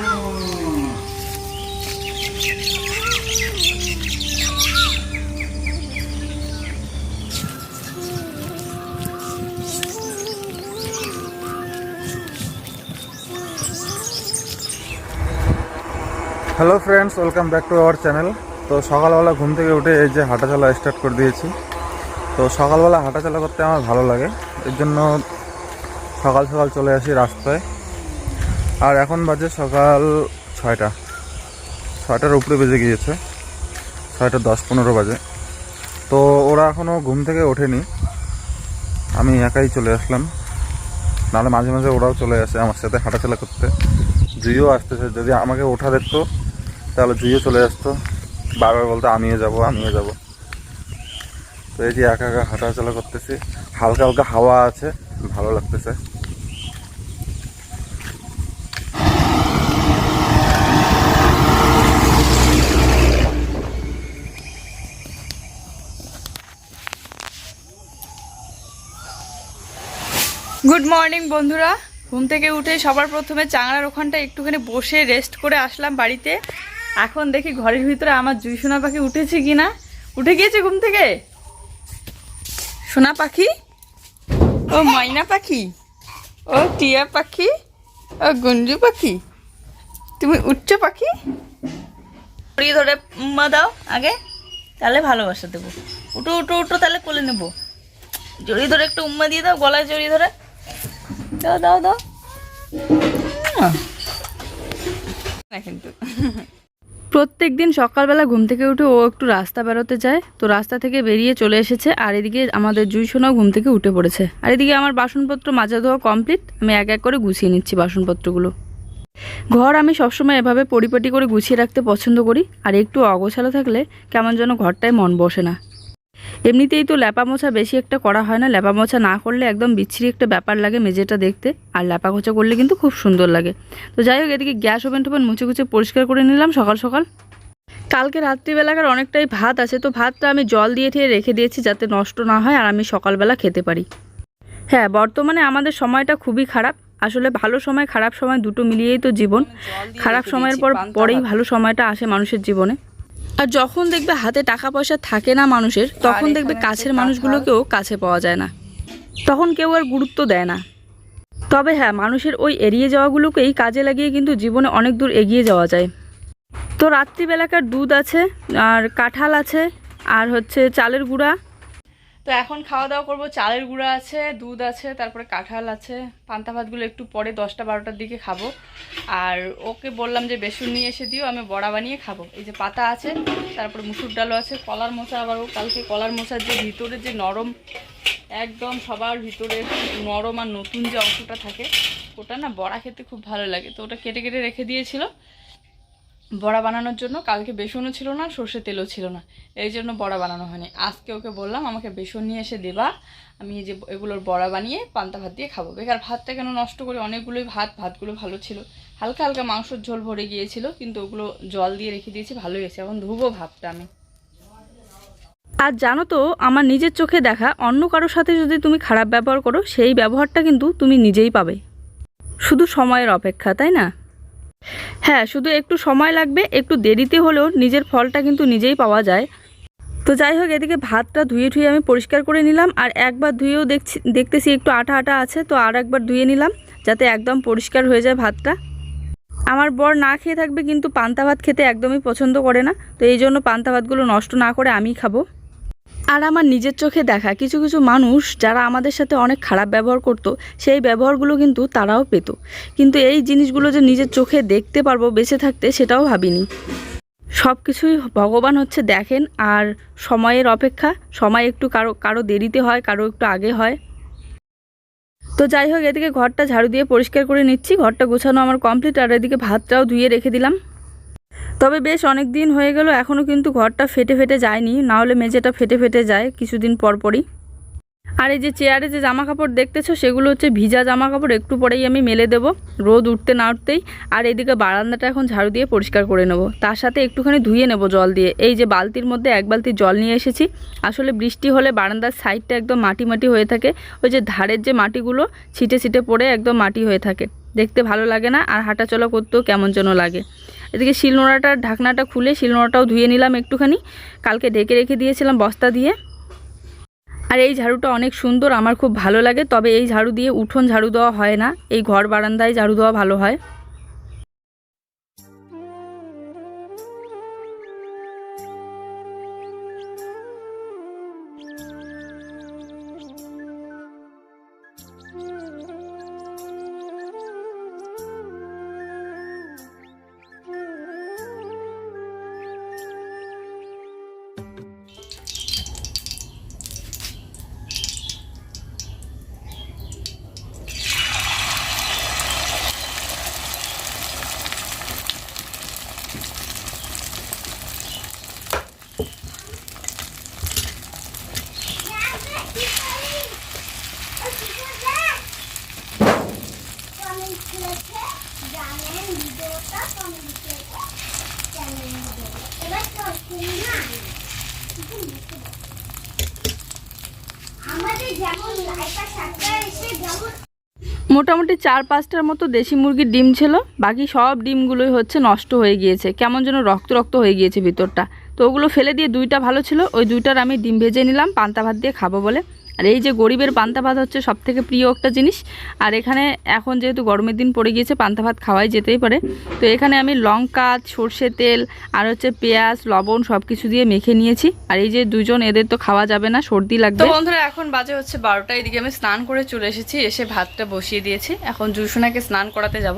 Hello friends welcome back to our channel তো সকালবেলা ঘুম থেকে উঠে এই যে হাঁটাচলা স্টার্ট করে দিয়েছি। তো সকালবেলা হাঁটাচলা করতে আমার ভালো লাগে। এর জন্য সকাল সকাল চলে আসি রাস্তায়। আর এখন বাজে সকাল ছয়টা। ছয়টার উপরে বেজে গিয়েছে। ছয়টা দশ পনেরো বাজে। তো ওরা এখনও ঘুম থেকে ওঠেনি। আমি একাই চলে আসলাম। নাহলে মাঝে মাঝে ওরাও চলে আসে আমার সাথে হাঁটাচলা করতে। জুইও আসতেছে। যদি আমাকে ওঠা দেখতো, তাহলে জুইও চলে আসতো। বারবার বলতো, আমিও যাব আমিও যাব। তো এই যে একা একা হাঁটাচলা করতেছি। হালকা হালকা হাওয়া আছে, ভালো লাগতেছে। গুড মর্নিং বন্ধুরা। ঘুম থেকে উঠে সবার প্রথমে চাংড়ার ওখানটা একটুখানি বসে রেস্ট করে আসলাম বাড়িতে। এখন দেখি ঘরের ভিতরে আমার জুই সোনা পাখি উঠেছে কি না উঠে গিয়েছে ঘুম থেকে? সোনা পাখি? ও ময়না পাখি? ও টিয়া পাখি? ও গুঞ্জু পাখি? তুমি উঠছো পাখি? জড়িয়ে ধরে, উম্মা দাও আগে। তাহলে ভালোবাসা দেবো। উঠো উঠো উঠো, তাহলে কোলে নেব। জড়িয়ে ধরে একটু উম্মা দিয়ে দাও, গলায় জড়িয়ে ধরে। দাও দাও দাও। উম্মা। কিন্তু। প্রত্যেক দিন সকালবেলা ঘুম থেকে উঠে ও একটু রাস্তা বেরোতে যায় তো রাস্তা থেকে বেরিয়ে চলে এসেছে আর এদিকে আমাদের জুই সোনাও ঘুম থেকে উঠে পড়েছে। আর এদিকে আমার বাসনপত্র মাজা ধোয়া কমপ্লিট আমি এক এক করে গুছিয়ে নিচ্ছি বাসনপত্রগুলো। ঘর আমি সবসময় এভাবে পরিপাটি করে গুছিয়ে রাখতে পছন্দ করি আর একটু অগোছালো থাকলে কেমন যেন ঘরটায় মন বসে না। এমনিতেই তো ল্যাপা মোছা বেশি একটা করা হয় না। ল্যাপা মোছা না করলে একদম বিচ্ছিরি একটা ব্যাপার লাগে মেঝেটা দেখতে। আর ল্যাপা মোছা করলে কিন্তু খুব সুন্দর লাগে। তো যাই হোক এদিকে গ্যাস ওভেন টোভেন মুছে গুছে পরিষ্কার করে নিলাম সকাল সকাল। কালকে রাত্রিবেলাকার অনেকটাই ভাত আছে তো ভাতটা আমি জল দিয়ে ঠেয়ে রেখে দিয়েছি যাতে নষ্ট না হয় আর আমি সকালবেলা খেতে পারি। হ্যাঁ বর্তমানে আমাদের সময়টা খুবই খারাপ। আসলে ভালো সময় খারাপ সময় দুটো মিলিয়েই তো জীবন। খারাপ সময়ের পর পরেই ভালো সময়টা আসে মানুষের জীবনে। আর যখন দেখবে হাতে টাকা পয়সা থাকে না মানুষের তখন দেখবে কাছের মানুষগুলোকেও কাছে পাওয়া যায় না। তখন কেউ আর গুরুত্ব দেয় না। তবে হ্যাঁ মানুষের ওই এড়িয়ে যাওয়াগুলোকেই কাজে লাগিয়ে কিন্তু জীবনে অনেক দূর এগিয়ে যাওয়া যায়। তো রাত্রিবেলাকার দুধ আছে আর কাঁঠাল আছে আর হচ্ছে চালের গুঁড়া তো এখন খাওয়া দাওয়া করব। চালের গুঁড়া আছে, দুধ আছে, তারপরে কাঁঠাল আছে। পান্তা ভাতগুলো একটু পরে দশটা বারোটার দিকে খাব। আর ওকে বললাম যে বেসন নিয়ে এসে দিও, আমি বড়া বানিয়ে খাব। এই যে পাতা আছে, তারপরে মুসুর ডালও আছে, কলার মোচা আবার ও কালকে কলার মোচার যে ভিতরে যে নরম, একদম সবার ভিতরে নরম আর নতুন যে অংশটা থাকে, ওটা না বড়া খেতে খুব ভালো লাগে। তো ওটা কেটে কেটে রেখে দিয়েছিল। বড়া বানানোর জন্য কালকে বেসনও ছিল না, সর্ষে তেলও ছিল না। এই জন্য বড়া বানানো হয়নি। আজকে ওকে বললাম, আমাকে বেসন নিয়ে এসে দেবা। আমি এই যে এগুলোর বড়া বানিয়ে পান্তা ভাত দিয়ে খাব। বেকার ভাতটা কেন নষ্ট করি অনেকগুলোই ভাত, ভাতগুলো ভালো ছিল। হালকা হালকা মাংসর ঝোল ভরে গিয়েছিল, কিন্তু ওগুলো জল দিয়ে রেখে দিয়েছি, ভালোই হয়েছে। এখন ধুবো ভাতটা আমি। আর জানো তো, আমার নিজের চোখে দেখা, অন্য কারোর সাথে যদি তুমি খারাপ ব্যবহার করো, সেই ব্যবহারটা কিন্তু তুমি নিজেই পাবে। শুধু সময়ের অপেক্ষা, তাই না? হ্যাঁ শুধু একটু সময় লাগবে, একটু দেরিতে হলেও নিজের ফলটা কিন্তু নিজেই পাওয়া যায়। তো যাই হোক, এদিকে ভাতটা ধুয়ে ধুয়ে আমি পরিষ্কার করে নিলাম, আর একবার ধুয়েও দেখছি, দেখতেছি একটু আঠা আঠা আছে, তো আর একবার ধুয়ে নিলাম, যাতে একদম পরিষ্কার হয়ে যায় ভাতটা। আমার বর না খেয়ে থাকবে, কিন্তু পান্তা ভাত খেতে একদমই পছন্দ করে না, তো এই জন্য পান্তা ভাতগুলো নষ্ট না করে আমি খাব। আর আমার নিজের চোখে দেখা কিছু কিছু মানুষ যারা আমাদের সাথে অনেক খারাপ ব্যবহার করত, সেই ব্যবহারগুলো কিন্তু তারাও পেত। কিন্তু এই জিনিসগুলো যে নিজের চোখে দেখতে পারব, বেঁচে থাকতে সেটাও ভাবিনি। সব কিছুই ভগবান হচ্ছে দেখেন, আর সময়ের অপেক্ষা, সময় একটু কারও কারও দেরিতে হয়, কারও একটু আগে হয়। তো যাই হোক, এদিকে ঘরটা ঝাড়ু দিয়ে পরিষ্কার করে নিচ্ছি। ঘরটা গোছানো আমার কমপ্লিট আর এদিকে ভাতটাও ধুয়ে রেখে দিলাম। তবে বেশ অনেক দিন হয়ে গেল এখনও কিন্তু ঘরটা ফেটে ফেটে যায়নি। না হলে মেঝেটা ফেটে ফেটে যায় কিছুদিন পর পরই। আর এই যে চেয়ারে যে জামা কাপড় দেখতেছো, সেগুলো হচ্ছে ভিজা জামা কাপড় একটু পরেই আমি মেলে দেব, রোদ উঠতে না উঠতেই। আর এদিকে বারান্দাটা এখন ঝাড়ু দিয়ে পরিষ্কার করে নেব। তার সাথে একটুখানি ধুয়ে নেব জল দিয়ে। এই যে বালতির মধ্যে এক বালতি জল নিয়ে এসেছি। আসলে বৃষ্টি হলে বারান্দার সাইডটা একদম মাটি মাটি হয়ে থাকে। ওই যে ধারের যে মাটিগুলো, ছিটে ছিটে পড়ে একদম মাটি হয়ে থাকে। দেখতে ভালো লাগে না, আর হাঁটাচলা করতেও কেমন যেন লাগে। এদিকে শিলনোড়াটার ঢাকনাটা খুলে শিলনোড়াটাও ধুয়ে নিলাম একটুখানি। কালকে ঢেকে রেখে দিয়েছিলাম বস্তা দিয়ে। আর এই ঝাড়ুটা অনেক সুন্দর, আমার খুব ভালো লাগে, তবে এই ঝাড়ু দিয়ে উঠোন ঝাড়ু দেওয়া হয় না। এই ঘর বারান্দায় ঝাড়ু দেওয়া ভালো হয়। মোটামুটি চার পাঁচটার মতো দেশি মুরগির ডিম ছিল। বাকি সব ডিমগুলোই হচ্ছে নষ্ট হয়ে গিয়েছে। কেমন যেন রক্ত রক্ত হয়ে গিয়েছে ভিতরটা। তো ওগুলো ফেলে দিয়ে দুইটা ভালো ছিল। ওই দুইটার আমি ডিম ভেজে নিলাম, পান্তা ভাত দিয়ে খাব বলে। আর এই যে গরিবের পান্তা ভাত হচ্ছে সব থেকে প্রিয় একটা জিনিস। আর এখানে এখন যেহেতু গরমের দিন পড়ে গিয়েছে, পান্তা ভাত খাওয়াই যেতেই পারে। তো এখানে আমি লঙ্কা, সর্ষে তেল আর হচ্ছে পেঁয়াজ, লবণ সব কিছু দিয়ে মেখে নিয়েছি। আর এই যে দুজন এদের তো খাওয়া যাবে না, সর্দি লাগবে। বন্ধুরা, এখন বাজে হচ্ছে বারোটা, এদিকে আমি স্নান করে চলে এসেছি, এসে ভাতটা বসিয়ে দিয়েছি। এখন জুসোনাকে স্নান করাতে যাব।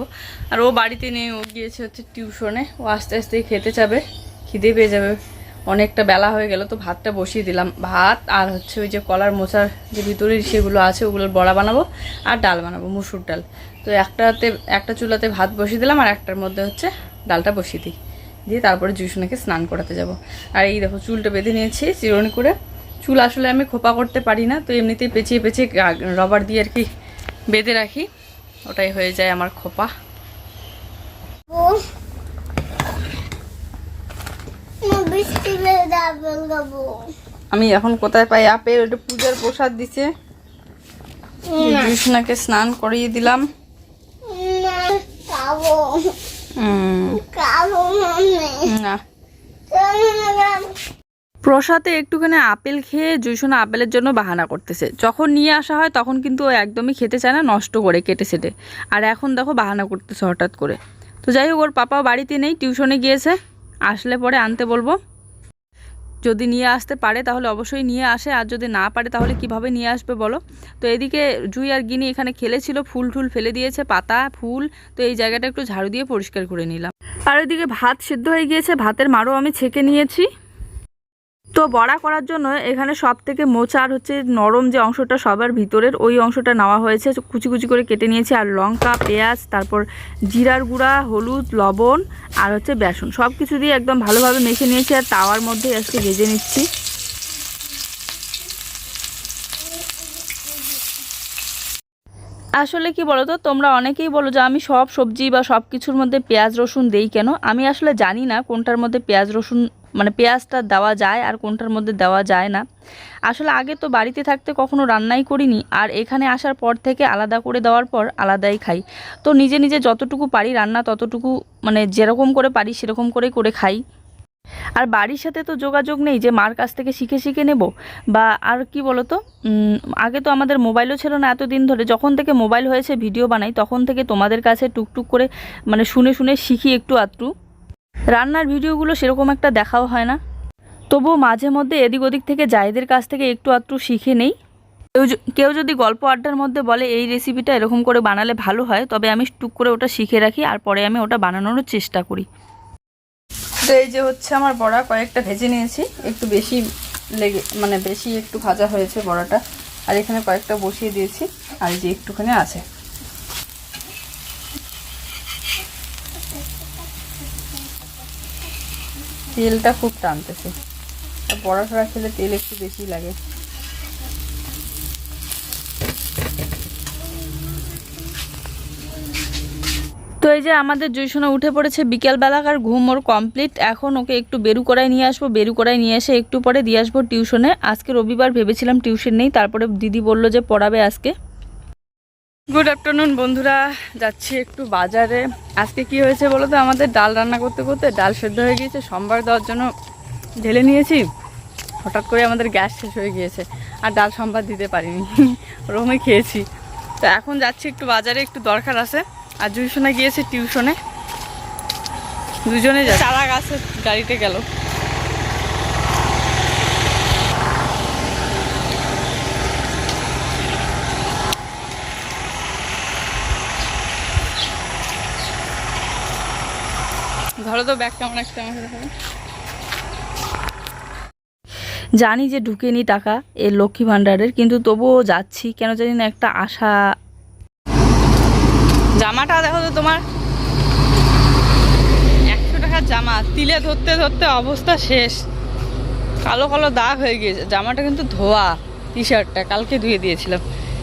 আর ও বাড়িতে নেই, ও গিয়েছে হচ্ছে টিউশনে, ও আস্তে আস্তে খেতে যাবে খিদে পেয়ে যাবে। অনেকটা বেলা হয়ে গেল, তো ভাতটা বসিয়ে দিলাম। ভাত আর হচ্ছে ওই যে কলার মোচার যে ভিতরের সেগুলো আছে ওগুলোর বড়া বানাবো আর ডাল বানাবো, মুসুর ডাল। তো একটাতে, একটা চুলাতে ভাত বসিয়ে দিলাম আর একটার মধ্যে হচ্ছে ডালটা বসিয়ে দিই। দিয়ে তারপরে জুসুনাকে স্নান করাতে যাব। আর এই দেখো চুলটা বেঁধে নিয়েছি চিরুনি করে। চুল আসলে আমি খোপা করতে পারি না, তো এমনিতেই পেঁচিয়ে পেঁচিয়ে রবার দিয়ে আর কি বেঁধে রাখি। ওটাই হয়ে যায় আমার খোপা। আমি এখন কোথায় পাই? আপেল ওটা পূজার প্রসাদ দিছে। জুসনাকে স্নান করিয়ে দিলাম। প্রসাদে একটুখানি আপেল খেয়ে জুসনা আপেলের জন্য বাহানা করতেছে। যখন নিয়ে আসা হয়, তখন কিন্তু ও একদমই খেতে চায় না, নষ্ট করে কেটে সেটে। আর এখন দেখো বাহানা করতেছে হঠাৎ করে। তো যাই হোক, ওর পাপা বাড়িতে নেই, টিউশনে গিয়েছে। আসলে পরে আনতে বলব। যদি নিয়ে আসতে পারে তাহলে অবশ্যই নিয়ে আসে, আর যদি না পারে তাহলে কীভাবে নিয়ে আসবে বলো? তো এদিকে জুই আর গিনি এখানে খেলেছিল, ফুল টুল ফেলে দিয়েছে, পাতা, ফুল, তো এই জায়গাটা একটু ঝাড়ু দিয়ে পরিষ্কার করে নিলাম। আর ওইদিকে ভাত সিদ্ধ হয়ে গিয়েছে, ভাতের মারও আমি ছেঁকে নিয়েছি। তো বড়া করার জন্য এখানে সব থেকে মোচা আর হচ্ছে নরম যে অংশটা সবার ভিতরের, ওই অংশটা নেওয়া হয়েছে। কুচি কুচি করে কেটে নিয়েছি, আর লঙ্কা, পেঁয়াজ, তারপর জিরার গুঁড়া, হলুদ, লবণ আর হচ্ছে বেসন। সব কিছু দিয়ে একদম ভালোভাবে মেখে নিয়েছি আর তাওয়ার মধ্যে আজকে ভেজে নিচ্ছি। আসলে কি বলো তো তোমরা অনেকেই বলো যে আমি সব সবজি বা সব কিছুর মধ্যে পেঁয়াজ রসুন দেই কেন? আমি আসলে জানি না কোনটার মধ্যে পেঁয়াজ রসুন মানে পেঁয়াজটা দেওয়া যায় আর কোনটার মধ্যে দেওয়া যায় না। আসলে আগে তো বাড়িতে থাকতে কখনো রান্নাই করিনি আর এখানে আসার পর থেকে আলাদা করে দেওয়ার পর আলাদাই খাই। তো নিজে নিজে যতটুকু পারি রান্না ততটুকু মানে যেরকম করে পারি সেরকম করেই করে খাই। আর বাড়ির সাথে তো যোগাযোগ নেই যে মার কাছ থেকে শিখে শিখে নেব বা আর কি তো আগে তো আমাদের মোবাইলও ছিল না এতদিন ধরে। যখন থেকে মোবাইল হয়েছে, ভিডিও বানাই, তখন থেকে তোমাদের কাছে টুকটুক করে মানে শুনে শুনে শিখি একটু আধটু। রান্নার ভিডিওগুলো সেরকম একটা দেখাও হয় না। তবুও মাঝে মধ্যে এদিক ওদিক থেকে জায়েদের কাছ থেকে একটু আধটু শিখে নেই। কেউ কেউ যদি গল্প আড্ডার মধ্যে বলে, এই রেসিপিটা এরকম করে বানালে ভালো হয়, তবে আমি টুক করে ওটা শিখে রাখি, আর পরে আমি ওটা বানানোর চেষ্টা করি। তো এই যে হচ্ছে আমার বড়া, কয়েকটা ভেজে নিয়েছি। একটু বেশি লেগে মানে বেশি একটু ভাজা হয়েছে বড়াটা। আর এখানে কয়েকটা বসিয়ে দিয়েছি, আর এই যে একটুখানি আছে। তেলটা খুব টানতেছে। বড়া টড়া খেলে তেল একটু বেশি লাগে। এই যে আমাদের জুইসোনা উঠে পড়েছে বিকেলবেলাকার ঘুম ওর কমপ্লিট এখন ওকে একটু বেরু করায় নিয়ে আসব, বেরু করায় নিয়ে এসে একটু পরে দিয়ে আসব টিউশনে। আজকে রবিবার ভেবেছিলাম টিউশন নেই, তারপরে দিদি বলল যে পড়াবে আজকে। গুড আফটারনুন বন্ধুরা, যাচ্ছি একটু বাজারে। আজকে কি হয়েছে বলো তো? আমাদের ডাল রান্না করতে করতে ডাল সেদ্ধ হয়ে গিয়েছে, সোমবার দেওয়ার জন্য ঢেলে নিয়েছি। হঠাৎ করে আমাদের গ্যাস শেষ হয়ে গিয়েছে, আর ডাল সম্বাদ দিতে পারিনি। রোমে খেয়েছি। তো এখন যাচ্ছি একটু বাজারে, একটু দরকার আছে। আর টিউশনে গিয়েছে টিউশনে। দুজনে চারা গাছে গাড়িতে গেল। ধরো তো ব্যাগ কেমন একটা আমাকে দেখাবে জানি যে ঢুকেনি টাকা এ লক্ষ্মী ভাণ্ডারের কিন্তু তবুও যাচ্ছি। কেন জানি না একটা আশা জামাটা দেখো তো তোমার। একশো টাকার জামা, তিলে ধরতে ধরতে অবস্থা শেষ। কালো কালো দাগ হয়ে গিয়েছে। জামাটা কিন্তু ধোয়া টি শার্টটা কালকে ধুয়ে দিয়েছিলাম।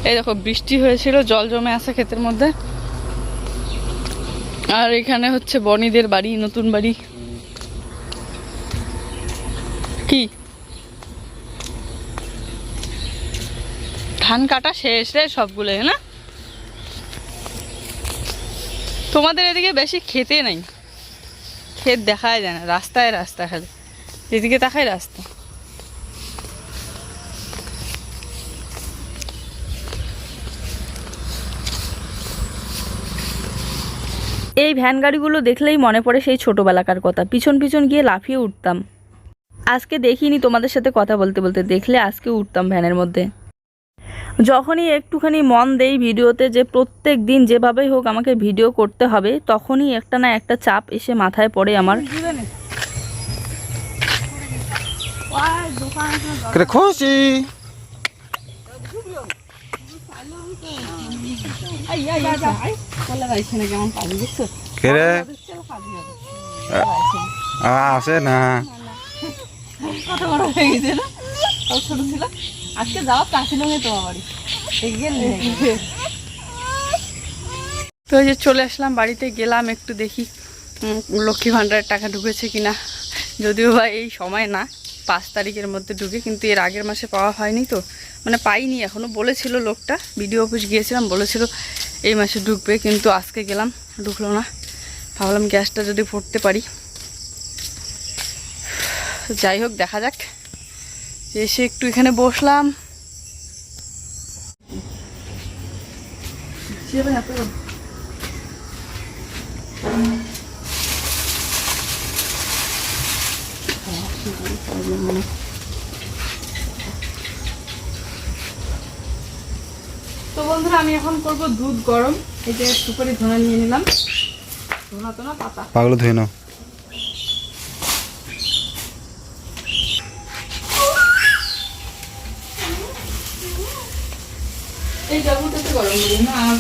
এই দেখো, বৃষ্টি হয়েছিল, জল জমে আছে ক্ষেতের মধ্যে। আর এখানে হচ্ছে বনিদের বাড়ি, নতুন বাড়ি। কি? ধান কাটা শেষ রে সবগুলো না? তোমাদের এদিকে বেশি খেতে নাই। ক্ষেত দেখাই যায় না, রাস্তায় রাস্তা খালি। যেদিকে তাকাই রাস্তা। এই ভ্যান গাড়িগুলো দেখলেই মনে পড়ে সেই ছোটোবেলাকার কথা। পিছন পিছন গিয়ে লাফিয়ে উঠতাম। আজকে দেখিনি তোমাদের সাথে কথা বলতে বলতে, দেখলে আজকে উঠতাম ভ্যানের মধ্যে। যখনই একটুখানি মন দেই ভিডিওতে যে প্রত্যেক দিন যেভাবেই হোক আমাকে ভিডিও করতে হবে তখনই একটা না একটা চাপ এসে মাথায় পড়ে আমার। করে খুশি? কে রে আ, আসে না। কত বড় হয়ে গেছে না? ছোট ছিল? আজকে যাওয়া কাশিল তোমার বাড়ি। তো এই যে চলে আসলাম বাড়িতে, গেলাম একটু দেখি লক্ষ্মী ভাণ্ডারের টাকা ঢুকেছে কিনা। যদিও বা এই সময় না, পাঁচ তারিখের মধ্যে ঢুকে, কিন্তু এর আগের মাসে পাওয়া হয়নি তো। মানে পাইনি এখনও বলেছিল লোকটা। বিডিও অফিস গিয়েছিলাম, বলেছিল এই মাসে ঢুকবে, কিন্তু আজকে গেলাম, ঢুকলো না। ভাবলাম গ্যাসটা যদি ভরতে পারি। যাই হোক, দেখা যাক। এসে একটু এখানে বসলাম। তো বন্ধুরা, আমি এখন করব দুধ গরম। এই যে সুপারি ধনা নিয়ে নিলাম। ধোনা তো না, পাতা? পাগল ধুয়ে নাও এই জগতে গরম করি না আর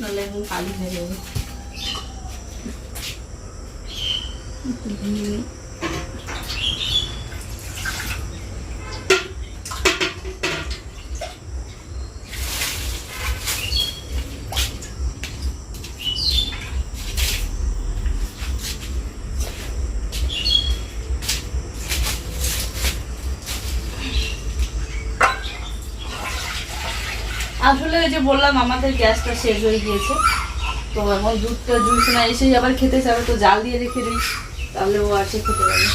নাহলে এখন কালি হয়ে যাবে আসলে এই যে বললাম, আমাদের গ্যাসটা শেষ হয়ে গিয়েছে। তো এখন দুধটা জুস না এসেই আবার খেতে চাবে, তো জাল দিয়ে রেখে দিই, তাহলে ও আসে খেতে পারবে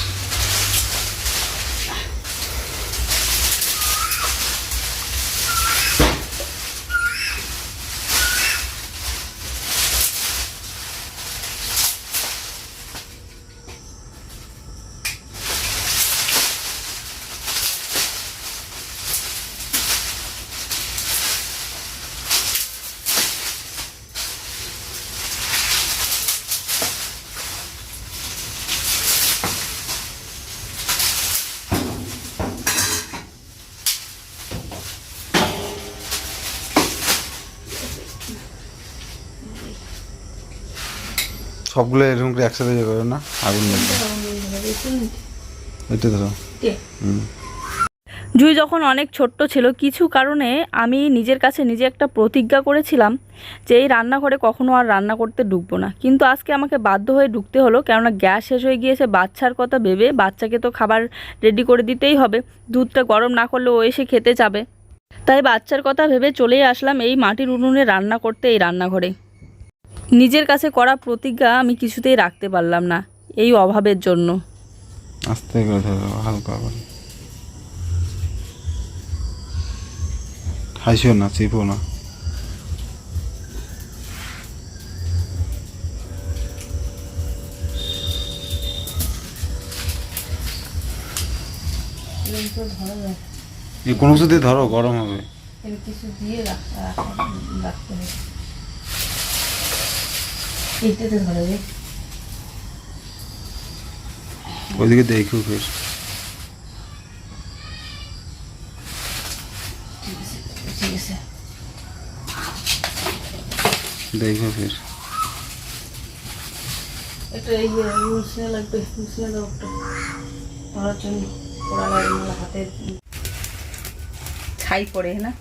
সবগুলো এরকম করে একসাথে ইয়ে করে না? আগুন লাগবে এটা ধরো। হুম। জুই যখন অনেক ছোট্ট ছিল কিছু কারণে আমি নিজের কাছে নিজে একটা প্রতিজ্ঞা করেছিলাম যে এই রান্নাঘরে কখনো আর রান্না করতে ঢুকবো না। কিন্তু আজকে আমাকে বাধ্য হয়ে ঢুকতে হলো কেননা গ্যাস শেষ হয়ে গিয়েছে বাচ্চার কথা ভেবে বাচ্চাকে তো খাবার রেডি করে দিতেই হবে। দুধটা গরম না করলে ও এসে খেতে যাবে। তাই বাচ্চার কথা ভেবে চলেই আসলাম এই মাটির উনুনে রান্না করতে এই রান্নাঘরে। নিজের কাছে করা প্রতিজ্ঞা আমি কিছুতেই রাখতে পারলাম না এই অভাবের জন্য। আস্তে করে ধরো হালকা করে। খাইছো না চিপো না। কোনো কিছু দিয়ে ধরো গরম হবে। কিছু দিয়ে রাখতে হবে। ওইদিকে দেখো ফের দেখো ফের একটু এই লাগবে ধরার জন্য পোড়া লাগে হাতে। ছাই পড়ে না?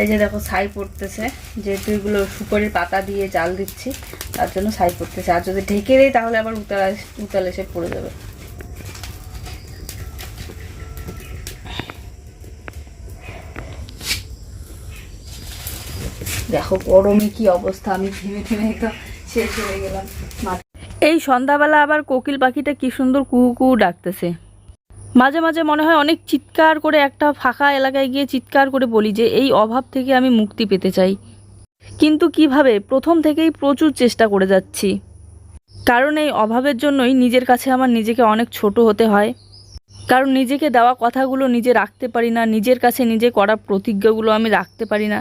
এই যে দেখো ছাই পড়তেছে। যেহেতু এগুলো সুপারির পাতা দিয়ে জাল দিচ্ছি, তার জন্য ছাই পড়তেছে আর যদি ঢেকে দিই, তাহলে আবার উতাল উতাল এসে পড়ে যাবে। দেখো, গরমে কি অবস্থা, আমি থেমে থেমে একদম শেষ হয়ে গেলাম। এই সন্ধ্যাবেলা আবার কোকিল পাখিটা কি সুন্দর কুহু কুহু ডাকতেছে। মাঝে মাঝে মনে হয় অনেক চিৎকার করে একটা ফাঁকা এলাকায় গিয়ে চিৎকার করে বলি যে, এই অভাব থেকে আমি মুক্তি পেতে চাই। কিন্তু কীভাবে? প্রথম থেকেই প্রচুর চেষ্টা করে যাচ্ছি। কারণ এই অভাবের জন্যই নিজের কাছে আমার নিজেকে অনেক ছোট হতে হয়। কারণ নিজেকে দেওয়া কথাগুলো নিজে রাখতে পারি না, নিজের কাছে নিজে করা প্রতিজ্ঞাগুলো আমি রাখতে পারি না।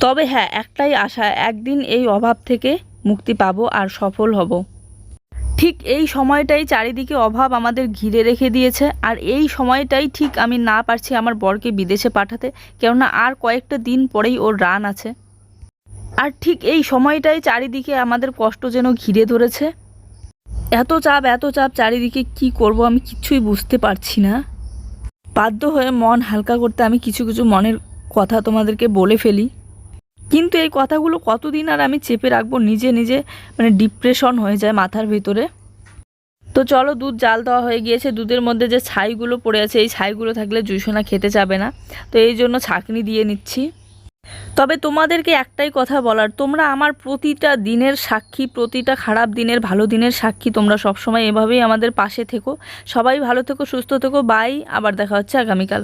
তবে হ্যাঁ একটাই আশা, একদিন এই অভাব থেকে মুক্তি পাবো আর সফল হব। ঠিক এই সময়টাই চারিদিকে অভাব আমাদের ঘিরে রেখে দিয়েছে। আর এই সময়টাই ঠিক আমি না পারছি আমার বরকে বিদেশে পাঠাতে, কেননা আর কয়েকটা দিন পরেই ওর রান আছে। আর ঠিক এই সময়টাই চারিদিকে আমাদের কষ্ট যেন ঘিরে ধরেছে। এত চাপ এত চাপ চারিদিকে কি করব আমি কিচ্ছুই বুঝতে পারছি না। বাধ্য হয়ে মন হালকা করতে আমি কিছু কিছু মনের কথা তোমাদেরকে বলে ফেলি। কিন্তু এই কথাগুলো কতদিন আর আমি চেপে রাখব? নিজে নিজে মানে ডিপ্রেশন হয়ে যায় মাথার ভিতরে। তো চলো দুধ জাল দেওয়া হয়ে গিয়েছে। দুধের মধ্যে যে ছাইগুলো পড়ে আছে, এই ছাইগুলো থাকলে জুইসোনা খেতে যাবে না। তো এই জন্য ছাঁকনি দিয়ে নিচ্ছি। তবে তোমাদেরকে একটাই কথা বলার, তোমরা আমার প্রতিটা দিনের সাক্ষী, প্রতিটা খারাপ দিনের, ভালো দিনের সাক্ষী, তোমরা সবসময় এভাবেই আমাদের পাশে থেকো। সবাই ভালো থেকো, সুস্থ থেকো। বাই, আবার দেখা হচ্ছে আগামীকাল।